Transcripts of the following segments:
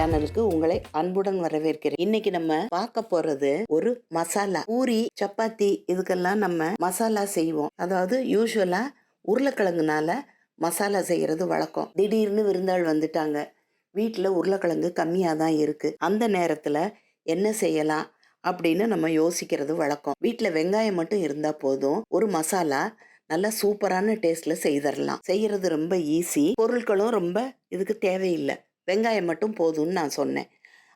சேனலுக்கு உங்களை அன்புடன் வரவேற்கிறேன். இன்னைக்கு நம்ம பார்க்க போறது ஒரு மசாலா. பூரி சப்பாத்தி இதுக்கெல்லாம் நம்ம மசாலா செய்வோம். அதாவது யூஸ்வலா உருளைக்கிழங்குனால மசாலா செய்யறது வழக்கம். திடீர்னு விருந்தாள் வந்துட்டாங்க. வீட்டில் உருளைக்கிழங்கு கம்மியாக தான் இருக்கு. அந்த நேரத்தில் என்ன செய்யலாம் அப்படின்னு நம்ம யோசிக்கிறது வழக்கம். வீட்டில் வெங்காயம் மட்டும் இருந்தால் போதும். ஒரு மசாலா நல்லா சூப்பரான டேஸ்ட்டில் செய்திடலாம் செய்கிறது ரொம்ப ஈஸி பொருட்களும் ரொம்ப இதுக்கு தேவையில்லை. வெங்காயம் மட்டும் போதும்னு நான் சொன்னேன்.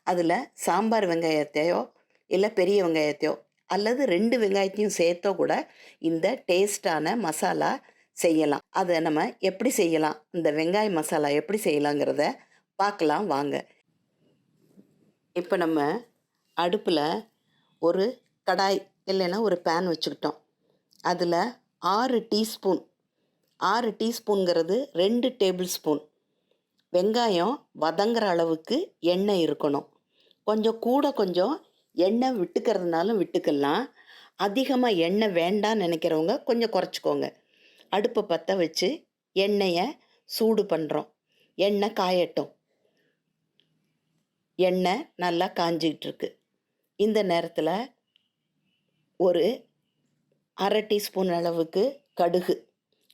அதில் சாம்பார் வெங்காயத்தையோ இல்லை பெரிய வெங்காயத்தையோ அல்லது ரெண்டு வெங்காயத்தையும் சேர்த்தோ கூட இந்த டேஸ்டான மசாலா செய்யலாம். அதை நம்ம எப்படி செய்யலாம்? இந்த வெங்காய மசாலா எப்படி செய்யலாங்கிறத பார்க்கலாம் வாங்க. இப்போ நம்ம அடுப்பில் ஒரு கடாய் இல்லைன்னா ஒரு பேன் வச்சுக்கிட்டோம். அதில் ஆறு டீஸ்பூன் ஆறு டீஸ்பூனுங்கிறது ரெண்டு டேபிள் ஸ்பூன் வெங்காயம் வதங்குற அளவுக்கு எண்ணெய் இருக்கணும். கொஞ்சம் கூட கொஞ்சம் எண்ணெய் விட்டுக்கிறதுனாலும் விட்டுக்கலாம். அதிகமாக எண்ணெய் வேண்டாம் நினைக்கிறவங்க கொஞ்சம் குறைச்சிக்கோங்க. அடுப்பை பற்ற வச்சு எண்ணெயை சூடு பண்ணுறோம் எண்ணெய் காயட்டும். எண்ணெய் நல்லா காஞ்சிக்கிட்டுருக்கு இந்த நேரத்தில் ஒரு அரை டீஸ்பூன் அளவுக்கு கடுகு.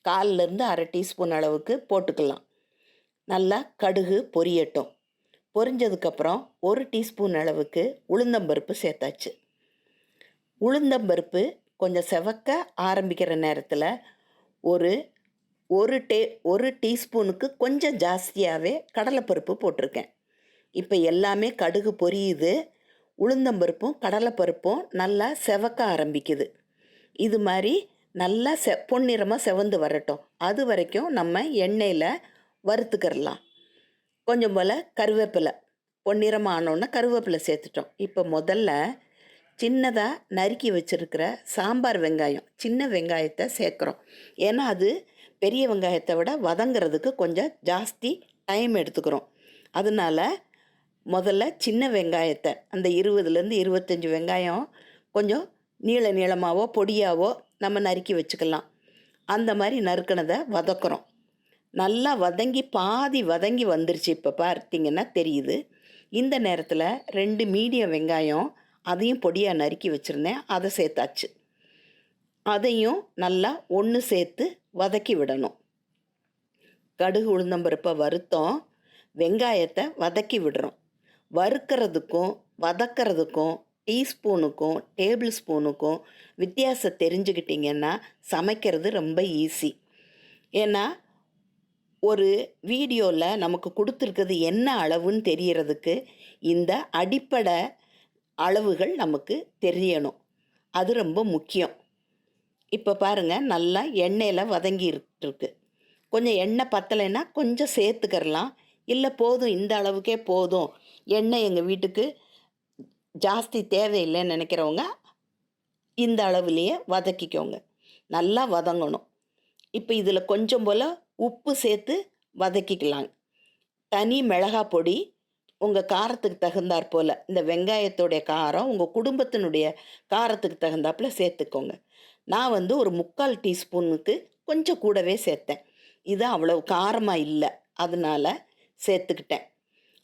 காலிலேருந்து அரை டீஸ்பூன் அளவுக்கு போட்டுக்கலாம். நல்லா கடுகு பொரியட்டும். பொரிஞ்சதுக்கப்புறம் ஒரு டீஸ்பூன் அளவுக்கு உளுந்தம்பருப்பு சேர்த்தாச்சு. உளுந்தம்பருப்பு கொஞ்சம் செவக்க ஆரம்பிக்கிற நேரத்தில் ஒரு ஒரு டே ஒரு டீஸ்பூனுக்கு கொஞ்சம் ஜாஸ்தியாகவே கடலைப்பருப்பு போட்டிருக்கேன். இப்போ எல்லாமே கடுகு பொரியுது. உளுந்தம்பருப்பும் கடலைப்பருப்பும் நல்லா செவக்க ஆரம்பிக்குது. இது மாதிரி நல்லா செ பொன்னிறமாக செவந்து வரட்டும். அது வரைக்கும் நம்ம எண்ணெயில் வறுத்துக்கிறலாம். கொஞ்சம் போல் கருவேப்பிலை. பொன்னிறமாக ஆனோன்னா கருவேப்பிலை சேர்த்துட்டோம். இப்போ முதல்ல சின்னதாக நறுக்கி வச்சுருக்கிற சாம்பார் வெங்காயம் சின்ன வெங்காயத்தை சேர்க்குறோம். ஏன்னா அது பெரிய வெங்காயத்தை விட வதங்கிறதுக்கு கொஞ்சம் ஜாஸ்தி டைம் எடுத்துக்கிறோம். அதனால் முதல்ல சின்ன வெங்காயத்தை அந்த இருபதுலேருந்து இருபத்தஞ்சி வெங்காயம் கொஞ்சம் நீள நீளமாகவோ பொடியாவோ நம்ம நறுக்கி வச்சுக்கலாம். அந்த மாதிரி நறுக்கினதை வதக்குறோம். நல்லா வதங்கி பாதி வதங்கி வந்துருச்சு. இப்போ பார்த்தீங்கன்னா தெரியுது. இந்த நேரத்தில் ரெண்டு மீடியம் வெங்காயம் அதையும் பொடியாக நறுக்கி வச்சுருந்தேன். அதை சேர்த்தாச்சு. அதையும் நல்லா ஒன்று சேர்த்து வதக்கி விடணும். கடுகு உளுந்தம்பருப்பை வறுத்தோம். வெங்காயத்தை வதக்கி விடுறோம். வறுக்கிறதுக்கும் வதக்கிறதுக்கும் டீஸ்பூனுக்கும் டேபிள் ஸ்பூனுக்கும் வித்தியாசம் தெரிஞ்சுக்கிட்டிங்கன்னா சமைக்கிறது ரொம்ப ஈஸி. ஏன்னா ஒரு வீடியோவில் நமக்கு கொடுத்துருக்கிறது என்ன அளவுன்னு தெரியறதுக்கு இந்த அடிப்படை அளவுகள் நமக்கு தெரியணும். அது ரொம்ப முக்கியம். இப்போ பாருங்கள் நல்லா எண்ணெயில் வதங்கிட்டுருக்கு கொஞ்சம் எண்ணெய் பத்தலைன்னா கொஞ்சம் சேர்த்துக்கிறலாம். இல்லை போதும் இந்த அளவுக்கே போதும். எண்ணெய் எங்கள் வீட்டுக்கு ஜாஸ்தி தேவையில்லைன்னு நினைக்கிறவங்க இந்த அளவுலேயே வதக்கிக்கோங்க. நல்லா வதங்கணும். இப்போ இதில் கொஞ்சம் போல் உப்பு சேர்த்து வதக்கிக்கலாம். தனி மிளகா பொடி உங்கள் காரத்துக்கு தகுந்தாற் போல் இந்த வெங்காயத்தோடைய காரம் உங்கள் குடும்பத்தினுடைய காரத்துக்கு தகுந்தாப்புல சேர்த்துக்கோங்க. நான் வந்து ஒரு முக்கால் டீஸ்பூனுக்கு கொஞ்சம் கூடவே சேர்த்தேன். இது அவ்வளவு காரமாக இல்லை அதனால் சேர்த்துக்கிட்டேன்.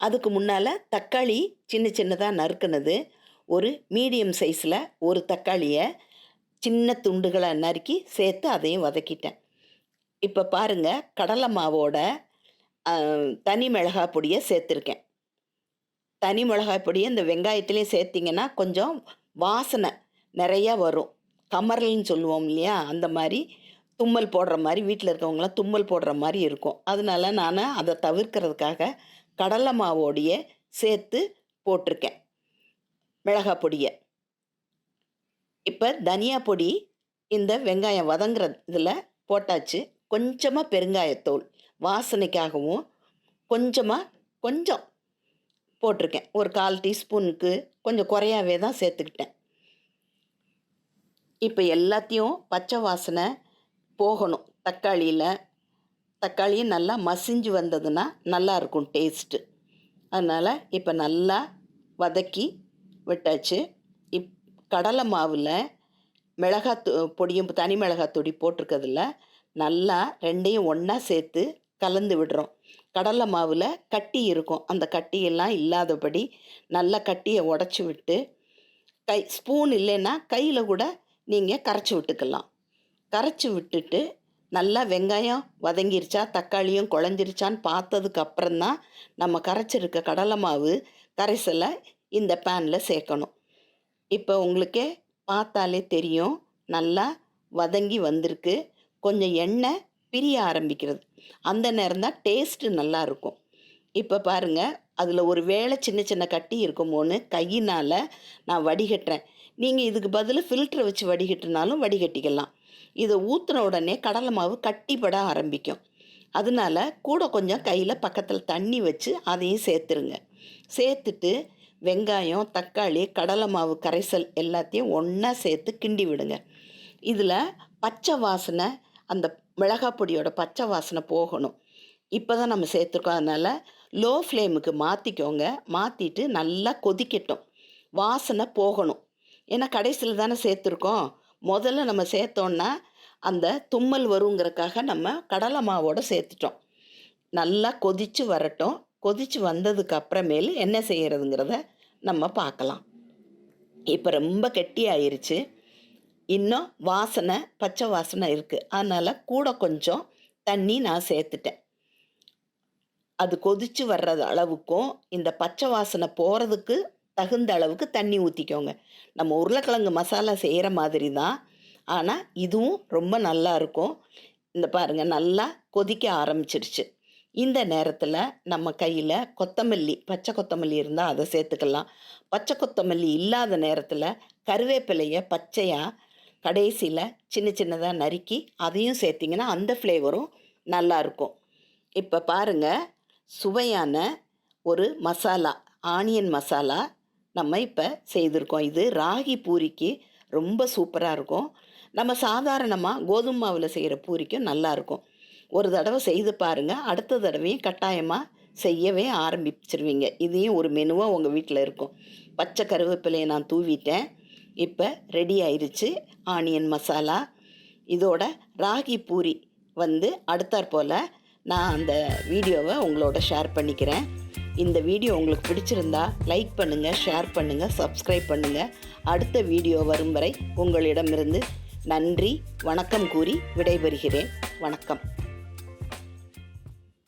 அதுக்கு முன்னால் தக்காளி சின்ன சின்னதாக நறுக்கினது ஒரு மீடியம் சைஸில் ஒரு தக்காளியை சின்ன துண்டுகளை நறுக்கி சேர்த்து அதையும் வதக்கிட்டேன். இப்போ பாருங்கள் கடலை மாவோட தனி மிளகாய் பொடியை சேர்த்துருக்கேன். தனி மிளகாய் பொடியை இந்த வெங்காயத்துலேயும் சேர்த்திங்கன்னா கொஞ்சம் வாசனை நிறையா வரும். கமரல்னு சொல்லுவோம் இல்லையா? அந்த மாதிரி தும்மல் போடுற மாதிரி வீட்டில் இருக்கவங்களாம் தும்மல் போடுற மாதிரி இருக்கும். அதனால நான் அதை தவிர்க்கிறதுக்காக கடலை மாவோடைய சேர்த்து போட்டிருக்கேன் மிளகாய் பொடியை. இப்போ தனியா பொடி இந்த வெங்காயம் வதங்குற இதில் போட்டாச்சு. கொஞ்சமாக பெருங்காயத்தூள் வாசனைக்காகவும் கொஞ்சமாக கொஞ்சம் போட்டிருக்கேன். ஒரு கால் டீஸ்பூனுக்கு கொஞ்சம் குறையாவே தான் சேர்த்துக்கிட்டேன். இப்போ எல்லாத்தையும் பச்சை வாசனை போகணும். தக்காளியில் தக்காளியும் நல்லா மசிஞ்சு வந்ததுன்னா நல்லா இருக்கும் டேஸ்ட்டு அதனால் இப்போ நல்லா வதக்கி விட்டாச்சு. இப் கடலை மாவில் மிளகாத்தூ பொடியும் தனி மிளகாத்தொடி போட்டிருக்கிறதுல நல்லா ரெண்டையும் ஒன்றா சேர்த்து கலந்து விடுறோம். கடலை மாவில் கட்டி இருக்கும். அந்த கட்டியெல்லாம் இல்லாதபடி நல்லா கட்டியை உடச்சி விட்டு கை ஸ்பூன் இல்லைன்னா கையில் கூட நீங்கள் கரைச்சி விட்டுக்கலாம். கரைச்சி விட்டுட்டு நல்லா வெங்காயம் வதங்கிருச்சா தக்காளியும் குழஞ்சிருச்சான்னு பார்த்ததுக்கு அப்புறம்தான் நம்ம கரைச்சிருக்க கடலை மாவு கரைசலை இந்த பேனில் சேர்க்கணும். இப்போ உங்களுக்கே பார்த்தாலே தெரியும். நல்லா வதங்கி வந்திருக்கு. கொஞ்சம் எண்ணெய் பிரிய ஆரம்பிக்கிறது. அந்த நேரம் தான் டேஸ்ட்டு நல்லா இருக்கும். இப்போ பாருங்கள் அதில் ஒரு வேளை சின்ன சின்ன கட்டி இருக்குமோன்னு கையினால் நான் வடிகட்டுறேன். நீங்கள் இதுக்கு பதில் ஃபில்டரை வச்சு வடிகட்டினாலும் வடிகட்டிக்கலாம். இதை ஊற்றுன உடனே கடலை மாவு கட்டிப்பட ஆரம்பிக்கும். அதனால கூட கொஞ்சம் கையில் பக்கத்தில் தண்ணி வச்சு அதையும் சேர்த்துருங்க. சேர்த்துட்டு வெங்காயம் தக்காளி கடலை மாவு கரைசல் எல்லாத்தையும் ஒன்றா சேர்த்து கிண்டி விடுங்க. இதில் பச்சை வாசனை அந்த மிளகாய் பொடியோட பச்சை வாசனை போகணும். இப்போ தான் நம்ம சேர்த்துருக்கோம். அதனால் லோ ஃப்ளேமுக்கு மாற்றிக்கோங்க மாற்றிட்டு நல்லா கொதிக்கட்டும். வாசனை போகணும். ஏன்னா கடைசியில் தானே சேர்த்துருக்கோம். முதல்ல நம்ம சேர்த்தோன்னா அந்த தும்மல் வருங்கிறக்காக நம்ம கடலை மாவோட சேர்த்துட்டோம். நல்லா கொதித்து வரட்டும். கொதித்து வந்ததுக்கு அப்புறமேலு என்ன செய்கிறதுங்கிறத நம்ம பார்க்கலாம். இப்போ ரொம்ப கெட்டி ஆயிருச்சு இன்னும் வாசனை பச்சை வாசனை இருக்குது அதனால் கூட கொஞ்சம் தண்ணி நான் சேர்த்துட்டேன். அது கொதித்து வர்றது அளவுக்கும் இந்த பச்சை வாசனை போகிறதுக்கு தகுந்த அளவுக்கு தண்ணி ஊற்றிக்கோங்க நம்ம உருளைக்கிழங்கு மசாலா செய்கிற மாதிரி தான். ஆனால் இதுவும் ரொம்ப நல்லா இருக்கும். இந்த பாருங்கள் நல்லா கொதிக்க ஆரம்பிச்சிருச்சு. இந்த நேரத்தில் நம்ம கையில் கொத்தமல்லி பச்சை கொத்தமல்லி இருந்தால் அதை சேர்த்துக்கலாம். பச்சை கொத்தமல்லி இல்லாத நேரத்தில் கருவேப்பிலையை பச்சையாக கடைசியில் சின்ன சின்னதாக நறுக்கி அதையும் சேர்த்திங்கன்னா அந்த ஃப்ளேவரும் நல்லாயிருக்கும் இப்போ பாருங்கள் சுவையான ஒரு மசாலா ஆனியன் மசாலா நம்ம இப்போ செய்திருக்கோம். இது ராகி பூரிக்கு ரொம்ப சூப்பராக இருக்கும். நம்ம சாதாரணமாக கோதுமை மாவில் செய்கிற பூரிக்கும் நல்லாயிருக்கும் ஒரு தடவை செய்து பாருங்கள் அடுத்த தடவையும் கட்டாயமாக செய்யவே ஆரம்பிச்சிருவீங்க. இதையும் ஒரு மெனுவாக உங்கள் வீட்டில் இருக்கும். பச்சை கருவேப்பிலையை நான் தூவிட்டேன். இப்போ ரெடி ஆயிடுச்சு ஆனியன் மசாலா இதோட ராகி பூரி வந்து அடுத்தாற் போல் நான் அந்த வீடியோவை உங்களோட ஷேர் பண்ணிக்கிறேன். இந்த வீடியோ உங்களுக்கு பிடிச்சிருந்தா லைக் பண்ணுங்கள் ஷேர் பண்ணுங்கள் சப்ஸ்கிரைப் பண்ணுங்கள் அடுத்த வீடியோ வரும் வரை உங்களிடமிருந்து நன்றி வணக்கம் கூறி விடைபெறுகிறேன். வணக்கம்.